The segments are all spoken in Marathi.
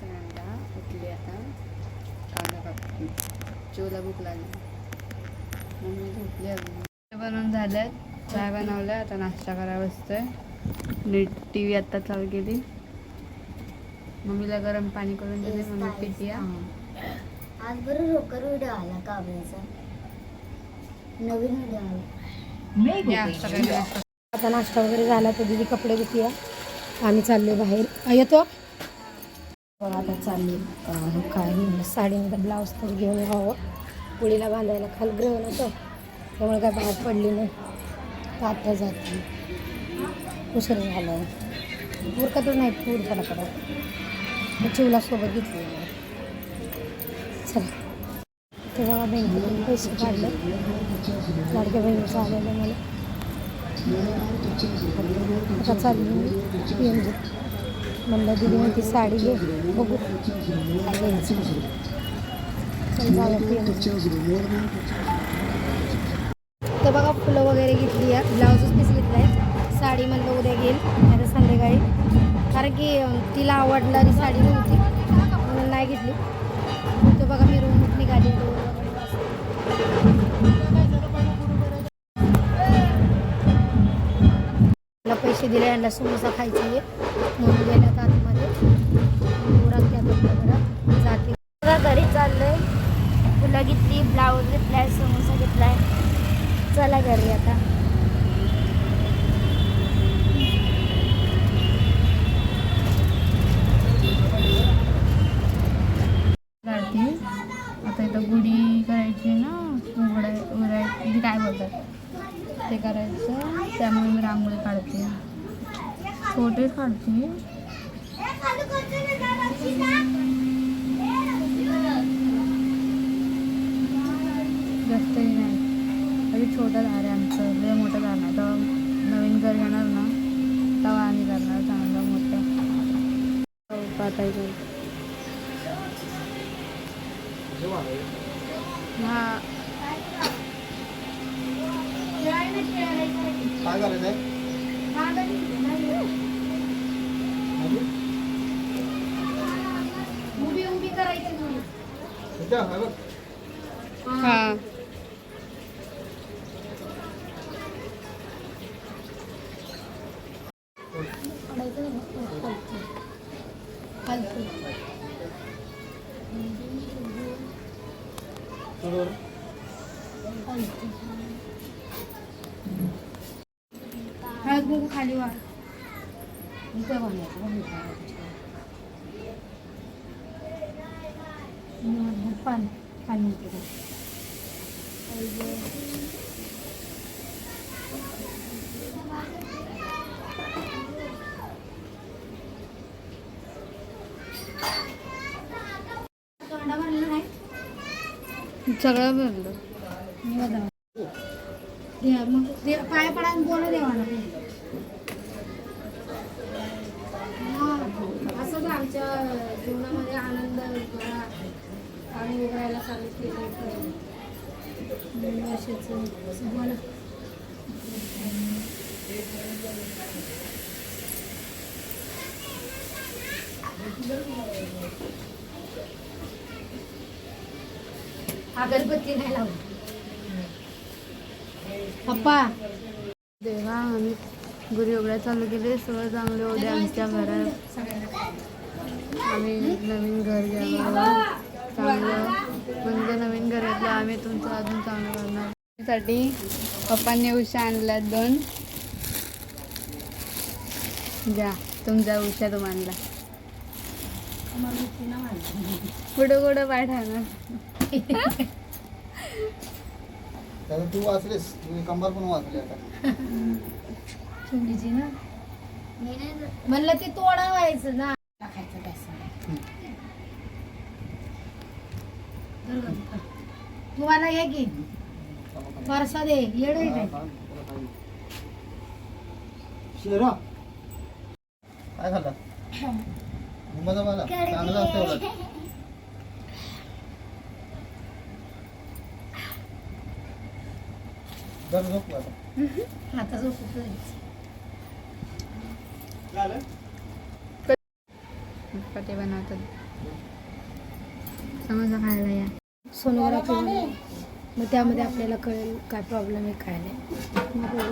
सगळ्यांना उठली आता. कांदा कापते चिवला भूक लागली. मम्मी झोपली अजून. बनवून झालं. चहा बनवलं. आता नाश्ता करायला बसतोय. नीट टी व्ही आत्ता चालू केली. मम्मीला गरम पाणी करून दिले मम्मी पिती आज बरं रोकर व्हिडिओ आला काव्याचा नवीन व्हिडिओ आला. आता नाश्ता वगैरे झाला तर दिदी कपडे घेते आम्ही चाललो बाहेर. येतो आता चालली काय साडीमध्ये ब्लाऊज तर घेऊन हवं पुढीला बांधायला खाल ग्रहण होतं त्यामुळे काय बाहेर पडली नाही. तर आता जाते. उशीर झाला तर नाही पूर पडा पडत चिवला सोबत घेतली चला. ते बघा बहिणी पैसे काढले. लाडक्या बहिणीचं आलेलं मला. आता चालली पी एम जी. म्हणलं दिली म्हणती साडी घे बघू. तर बघा फुलं वगैरे घेतली आहे ब्लाऊजच पीस घेतला आहे. साडी म्हणलं उद्या घेईल नाही तर संध्याकाळी. कारण की तिला आवडणारी साडी नव्हती म्हणून नाही घेतली. तर बघा मी रूम निघाली पैसे दिले यांना समोसा खायची आहे. म्हणून गेल्यात आतमध्ये. उरकते आता जाते. बघा घरी आहे फुलं घेतली ब्लाऊज घेतला आहे समोसा घेतला आहे चला घरी आता. काढते आता इथं गुढी करायची ना. उघडाय उघडाय म्हणजे काय बोलतात? ते करायचं. त्यामुळे मी रांगोळी काढते. छोटेच काढते जास्तही नाही. अरे छोटं झाड आहे आमचं. लय मोठं झालं आहे. तेव्हा नवीन घर घेणार ना तेव्हा आम्ही करणार चांगलं मोठं. पातायचं हा. काय झालं उभी उभी करायची इथं, हे बघ. हा फालतू सोड खाली वाढ इथं बांधायचं पाणी पाणी तोंडा भरलं नाही सगळं भरलं बघा. मग दे- पाया पडा बोला देवाला आमच्या जीवनामध्ये आनंद उघडायला चालू केलं अगरबत्ती नाही लावली. पप्पा. देवा आम्ही उघड्या चालू केले सगळं चांगले होते आमच्या घरात. आम्ही नवीन घर घ्यावं चांगलं म्हणजे नवीन घर घेतलं आम्ही तुमचं अजून चांगलं करणार. साठी पप्पांनी उशा आणल्या दोन. घ्या तुमच्या उशा तुम्हाला कुठं कुठं पाठवणार तू वाचलीस तुझी कंबर पण वाचली आता. चुंडीची ना? म्हणलं ते तोडा व्हायचं ना टाकायचं कसं तुम्हाला हे की परसा दे. येड शेरा. काय खाल्ला? मजा मला. चांगलं असतं एवढं. दर झोप आता. ते बनवतात. समोसा खायला या. सोनोग्राफी मग त्यामध्ये आपल्याला कळेल काय प्रॉब्लेम आहे काय नाही. मग.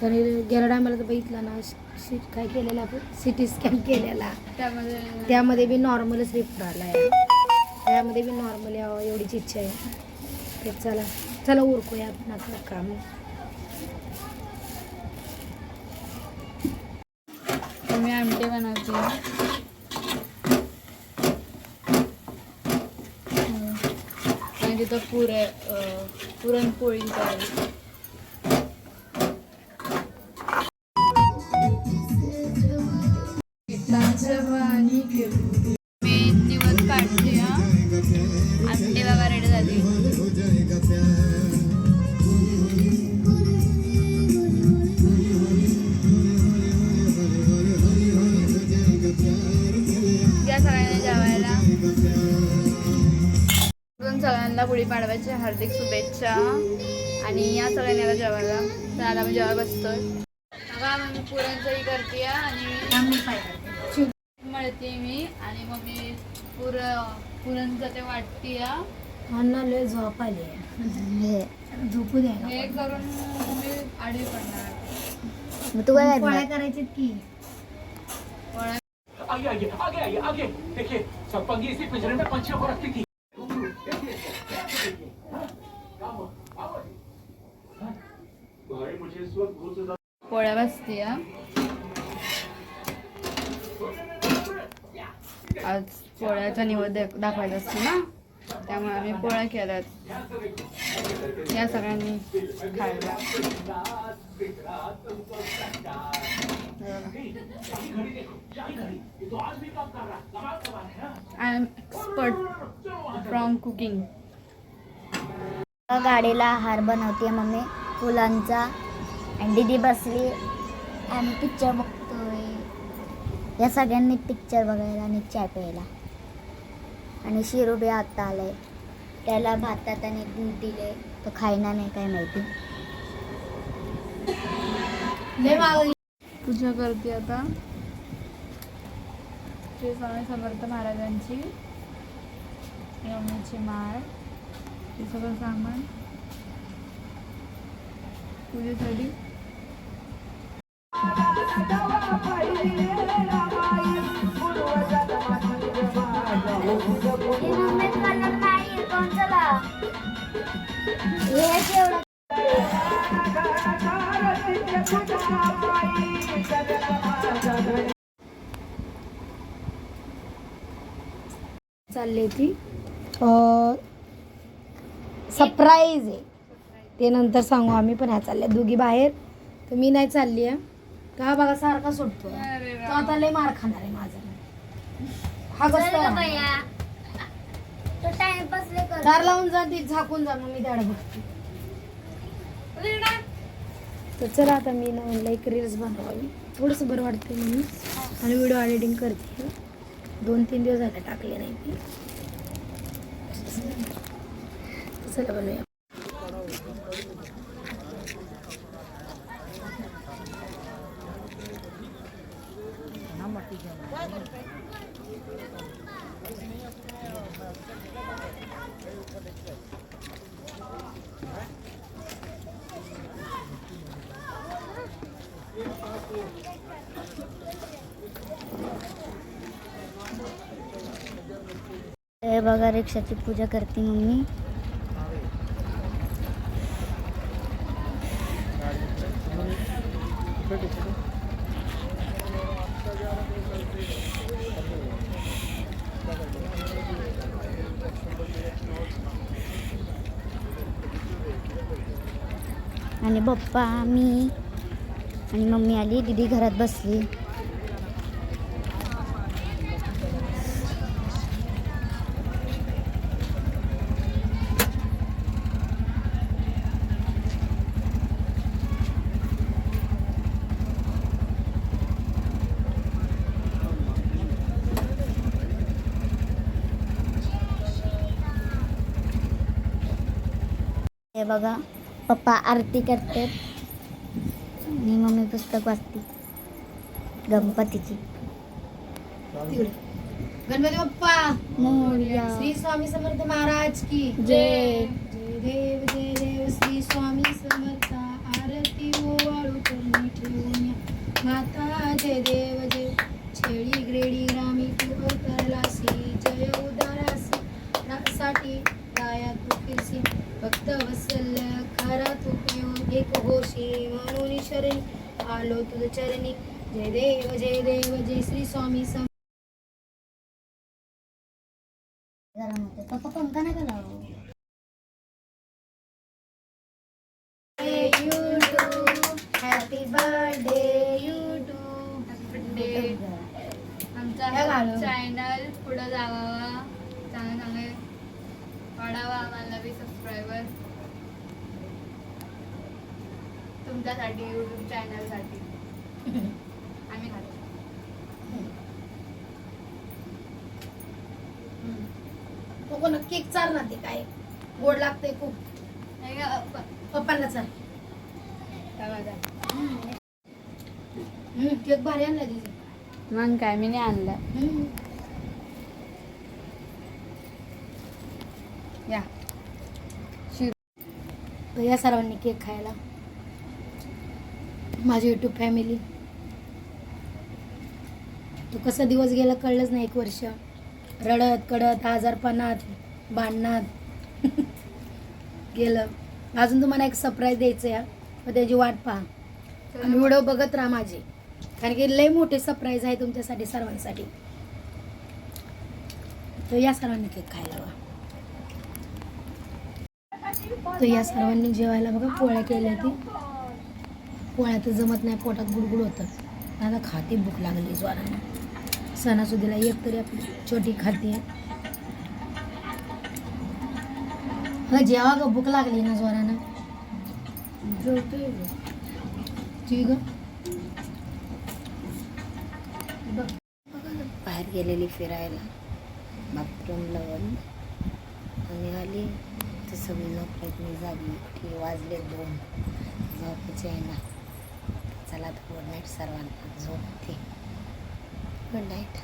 कारण गेल्या टायमाला तर बघितलं ना सी काय केलेलं आपण? सी टी स्कॅन केलेला. त्यामध्ये त्यामध्ये बी नॉर्मलच रिपोर्ट आला आहे त्यामध्ये बी नॉर्मल यावं एवढीच इच्छा आहे. तर चला चला उरकूया आपण आपलं काम मी आमटे बनवते म्हणजे आणि तर पुरे पुरणपोळी करायची. सगळ्यांना गुढीपाडव्याच्या हार्दिक शुभेच्छा. आणि या सगळ्यांनी आता जेवायला. तर आता मी जेवायला बसतोय. बघा मग मी पुरणचंही करते आणि मळते मी. आणि मग मी पुर पुरणचं ते वाटते अण्णा लय झोप आली. हे. झोपू द्या हे करून मी आडवी पडणार. मग तू काय करायच्यात की? आगे आगे आगे आगे. देखिए संपंगी इसी पिंजरे में पंछियों को रखती थी। पोळ्या बसते आज पोळ्याचा निवड दाखवायचा असतो ना? त्यामुळे आम्ही पोळ्या केल्यात. या सगळ्यांनी खायला. I am expert from cooking गाडीला हार बनवते मम्मी. फुलांचा आणि दिदी बसली. आम्ही पिक्चर बघतोय. या सगळ्यांनी पिक्चर बघायला आणि चाय प्यायला. आणि शिरोबे आत्ता आलाय. त्याला भातात आणि दूध दिले तो खायना नाही काय माहिती. पूजा करते आता. श्री स्वामी समर्थ महाराजांची. यमुनेची माळ. हे सगळं सामान. पूजेसाठी. चालली ती. सरप्राईज आहे. ते नंतर सांगू आम्ही पण ह्या चालल्या. दोघी बाहेर तर मी नाही चालली आहे. का बघा सारखा सुटतो तो आता लय मार खाणार आहे माझा. हा कसं टाइमपास दार लावून जा ती झाकून जा मग मी दाड बघते. तर चला आता मी ना म्हणलं एक रील्स बनवावी. थोडंसं बरं वाटतं म्हणून. आणि व्हिडिओ एडिटिंग करते. दोन तीन दिवस झाले टाकले नाही ती चला बनवूया. हे बघा रिक्षाची पूजा करते मम्मी. आणि पप्पा मी आणि मम्मी आली दीदी घरात बसली हे बघा पप्पा आरती करतात. आणि मम्मी पुस्तक वाचते. गणपतीची. गणपती बाप्पा. मोरया. श्री स्वामी समर्थ महाराज की. जय. जय देव जय देव. श्री स्वामी समर्थ आरती ओवाळू करणी ठेवून या. माता जय देव जय. छेडी ग्रेडी ग्रामी तू अवतरलासी जय उदारासी. साठी तू फिरसी भक्त वत्सल्य खरा तू पिऊ एक होशी म्हणून शरणी आलो तुझ चरणी जय देव जय देव जय श्री स्वामी मध्ये पप्पा पंखा नका लावू हॅपी बर्थडे आमचा. चॅनल पुढं जावावा चांगले चांगले वाढावा आम्हाला बी सबस्क्रायबर तुमच्यासाठी यूट्यूब चॅनलसाठी आम्ही खातो नको ना केक चाल ना ते काय? गोड लागते खूप. नाही का, प- पप्पांना चाल काय माझा केक भारी आणला तिथे. मग काय मी नाही आणलं. तर या सर्वांनी केक खायला. माझी युट्यूब फॅमिली तो कसा दिवस गेला कळलंच नाही एक वर्ष. रडत कडत आजारपणात भांडणात. गेलं. अजून तुम्हाला एक सरप्राईज द्यायचं आहे पण त्याची वाट पहा. आणि व्हिडिओ बघत राहा माझे. कारण की लय मोठे सरप्राईज आहे तुमच्यासाठी सर्वांसाठी. तर या सर्वांनी केक खायला वा तर या सर्वांनी जेवायला बघा पोळ्या केल्या ती. पोळ्या तर जमत नाही पोटात गुडगुड होतं आता खाते भूक लागली ज्वारानं. सणासुदीला एक तरी आपली छोटी खाते. हं जेव्हा ग भूक लागली ना ज्वारानं. ठीक बाहेर गेलेली फिरायला. बाथरूम लावून आणि आली. तर सगळी झोपलेत मी जागी ठीक वाजले दोन. झोपेचे आहे ना चला तर गुड नाईट सर्वांना. झोपते गुड नाईट